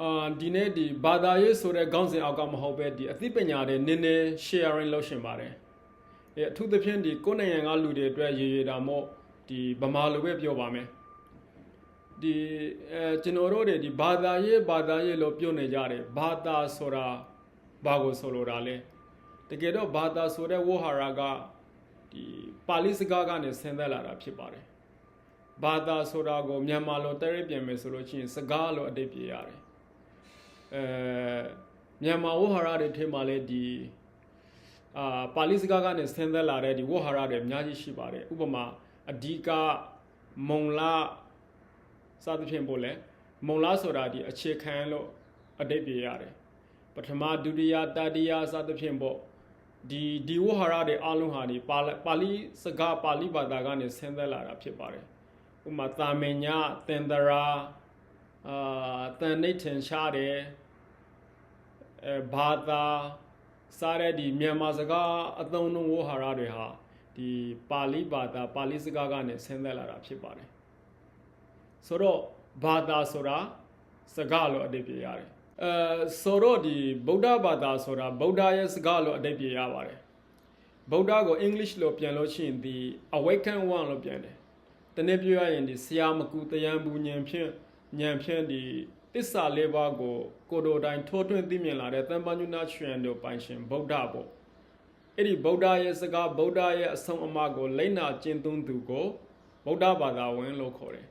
အာဒီနေ့ဒီဘာသာရေးဆိုတဲ့ခေါင်းစဉ်အောက်ကမဟုတ်ပဲဒီအသိပညာတွေနည်းနည်း sharing လုပ်ရှင်ပါတယ်အဲအထူးသဖြင့်ဒီကိုယ်နိုင်ငံကလူတွေအတွက်ရေရေတာမို့ဒီဗမာလိုပဲပြောပါမယ်ဒီအဲကျွန်တော်တို့တွေဒီဘာသာရေးဘာသာရေးလို့ပြောနေကြတယ်ဘာသာဆိုတာဘာကိုဆိုလိုတာလဲတကယ်တော့ဘာသာဆိုတဲ့ဝဟာရကဒီပါဠိစကားကနေဆင်းသက်လာတာဖြစ်ပါတယ်ဘာသာဆိုတာကိုမြန်မာလိုတရိပ်ပြန်မယ်ဆိုလို့ရှိရင်စကားလို့အတိတ်ပြရတယ် အဲမြန်မာဝဟာရတွေထဲမှာလည်းဒီအာပါဠိစကားကနေဆင်းသက်လာတဲ့ဒီဝဟာရတွေအများကြီးရှိပါတယ်ဥပမာအဓိကမုံလာစသဖြင့်ပို့လဲမုံလာဆိုတာဒီအခြေခံလို့အတိတ်ပြရတယ်ပထမဒုတိယတတိယစသဖြင့်ပေါ့ဒီဒီဝဟာရတွေအလုံးဟာဒီပါဠိပါဠိစကားပါဠိဘာသာကနေဆင်းသက်လာတာဖြစ်ပါတယ်ဥပမာတာမင်ညာသင်္တရာ အာတန်နိဋ္ဌင်ရှားတယ်အဲဘာသာစားတဲ့ဒီမြန်မာစကားအသုံးအနှုန်းဝဟာရတွေဟာဒီပါဠိဘာသာပါဠိစကားကနေဆင်းသက်လာတာဖြစ်ပါတယ်ဆိုတော့ဘာသာဆိုတာစကားလို့အဓိပ္ပာယ်ရတယ်အဲဆိုတော့ဒီဗုဒ္ဓဘာသာဆိုတာဗုဒ္ဓရဲ့စကားလို့အဓိပ္ပာယ်ရပါတယ်ဗုဒ္ဓကို English လို့ပြန်လို့ရှိရင်ဒီ awaken one လို့ပြန်တယ်တနည်းပြောရရင်ဒီဆရာမကူတယံဘူးဉဏ်ဖြင့် ဉာဏ်ဖြင့်ဒီတစ္ဆာလေးပါးကိုကိုယ်တော်တိုင်ထိုးထွင်းသိမြင်လာတဲ့တမ္ပညုဏချွန်တို့ပိုင်ရှင်ဗုဒ္ဓပေါ့အဲ့ဒီဗုဒ္ဓရဲ့စကားဗုဒ္ဓရဲ့အဆုံးအမကိုလိမ့်နာကျင့်သုံးသူကိုဗုဒ္ဓဘာသာဝင်လို့ခေါ်တယ်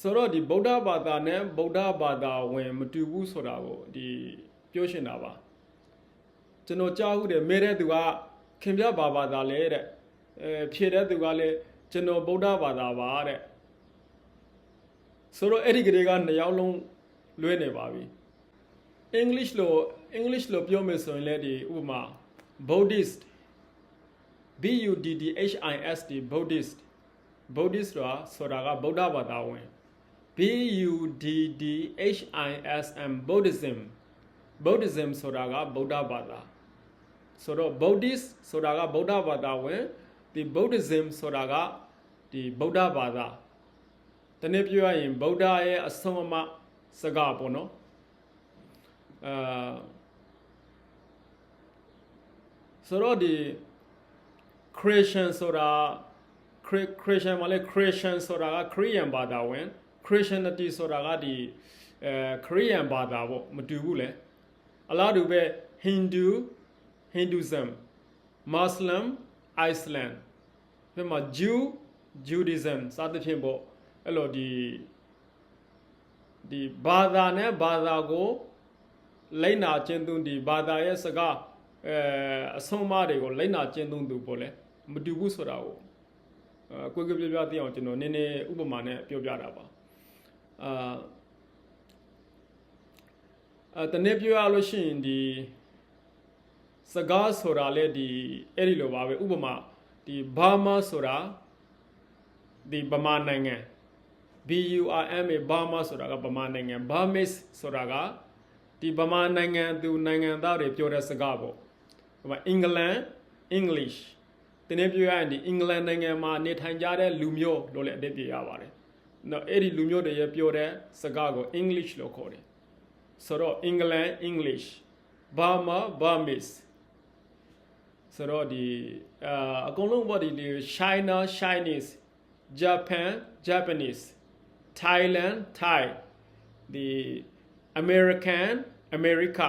ဆိုတော့ဒီဗုဒ္ဓဘာသာနဲ့ဗုဒ္ဓဘာသာဝင်မတူဘူးဆိုတာကိုဒီပြောရှင်းတာပါကျွန်တော်ကြားဟုတ်တယ်မဲတဲ့သူကခင်ဗျဘာဘာသာလဲတဲ့အဲဖြေတဲ့သူကလည်းကျွန်တော်ဗုဒ္ဓဘာသာပါတဲ့ ဆိုတော့အဲ့ဒီကလေးကနှစ်ယောက်လုံးလွဲနေပါပြီ English လို့ English လို့ပြောမယ်ဆိုရင်လည်းဒီဥပမာ Buddhist B U D D H I S T Buddhist Buddhist ဆိုတာဆိုတာကဗုဒ္ဓဘာသာဝင် B U D D H I S M Buddhism Buddhism ဆိုတာကဗုဒ္ဓဘာသာဆိုတော့ Buddhist ဆိုတာကဗုဒ္ဓဘာသာဝင်ဒီ Buddhism ဆိုတာကဒီဗုဒ္ဓဘာသာ တနည်းပြောရရင်ဗုဒ္ဓရဲ့အဆုံးအမစကားပေါ့နော်အာဆိုတော့ဒီ Christian ဆိုတာ Christian မှာလဲ Christian ဆိုတာက Korean ဘာသာဝင် Christianity ဆိုတာကဒီအဲ Korean ဘာသာပေါ့မတူဘူးလေအလားတူပဲ Hindu Hinduism Muslim Iceland ပြမ Jew Judaism စသဖြင့်ပေါ့ အဲ့လိုဒီဒီဘာသာနဲ့ဘာသာကိုလိမ့်နာကျင့်သုံးဒီဘာသာရဲ့စကားအဲအဆုံးအမတွေကိုလိမ့်နာကျင့်သုံးသူပေါ့လေမတူဘူးဆိုတာကိုအဲကိုယ်ကပြပြသိအောင်ကျွန်တော်နည်းနည်းဥပမာနဲ့ပြောပြတာပါအာအဲတနေ့ပြောရလို့ရှိရင်ဒီစကားဆိုတာလေဒီအဲ့ဒီလိုပါပဲဥပမာဒီဘာမာဆိုတာဒီဗမာနိုင်ငံ BURMA ဘာမာဆိုတာကဗမာနိုင်ငံ Burmese ဆိုတာကဒီဗမာနိုင်ငံသူနိုင်ငံသားတွေပြောတဲ့စကားပေါ့ဟိုမှာ England English ဒီနေ့ပြောရရင်ဒီ England နိုင်ငံမှာနေထိုင်ကြတဲ့လူမျိုးလို့လည်းအဓိပ္ပာယ်ရပါတယ်။နော်အဲ့ဒီလူမျိုးတွေရပြောတဲ့စကားကို English လို့ခေါ်တယ်။ဆိုတော့ England English Burma Burmese ဆိုတော့ဒီအာအကုန်လုံးပေါ့ဒီ China Chinese Japan Japanese Thailand Thai the American America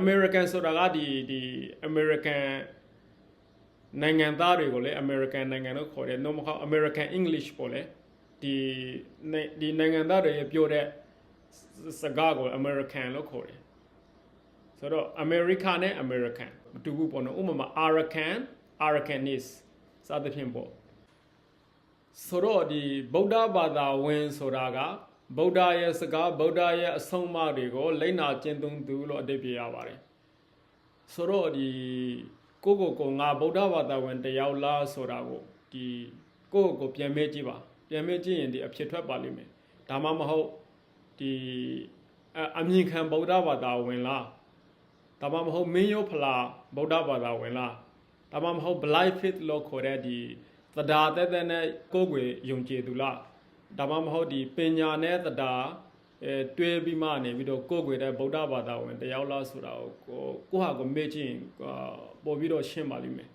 American ဆိုတာကဒီဒီ American နိုင်ငံသားတွေကိုလည်း American နိုင်ငံလို့ခေါ်တယ်။ no မဟုတ် American English ပေါ့လေ။ဒီဒီနိုင်ငံသားတွေပြောတဲ့စကားကို American လို့ခေါ်တယ်။ဆိုတော့ America နဲ့ American မတူဘူးပေါ့နော်။ဥပမာ Arakan Arakanese စသဖြင့်ပေါ့။ ဆိုတော့ဒီဗုဒ္ဓဘာသာဝင်ဆိုတာကဗုဒ္ဓရဲ့စကားဗုဒ္ဓရဲ့အဆုံးအမတွေကိုလိမ့်နာကျင့်သုံးသူလို့အဓိပ္ပာယ်ရပါတယ်ဆိုတော့ဒီကိုကိုကိုငါဗုဒ္ဓဘာသာဝင်တယောက်လားဆိုတာကိုဒီကိုကိုကိုပြန်မေးကြည့်ပါပြန်မေးကြည့်ရင်ဒီအဖြစ်ထွက်ပါလိမ့်မယ်ဒါမှမဟုတ်ဒီအမြင်ခံဗုဒ္ဓဘာသာဝင်လားဒါမှမဟုတ်မင်းရောဖလားဗုဒ္ဓဘာသာဝင်လားဒါမှမဟုတ် blind faith လို့ခေါ်တဲ့ဒီ သဒ္ဒါတက်တဲ့နဲ့ကိုယ်ကိုယုံကြည်သူလားဒါမှမဟုတ်ဒီပညာနဲ့တရားအဲတွဲပြီးမှနေပြီးတော့ကိုယ်ကွယ်တဲ့ဗုဒ္ဓဘာသာဝင်တယောက်လားဆိုတာကိုကိုကိုဟာကိုမေ့ကြည့်ရင်အာပို့ပြီးတော့ရှင်းပါလိမ့်မယ်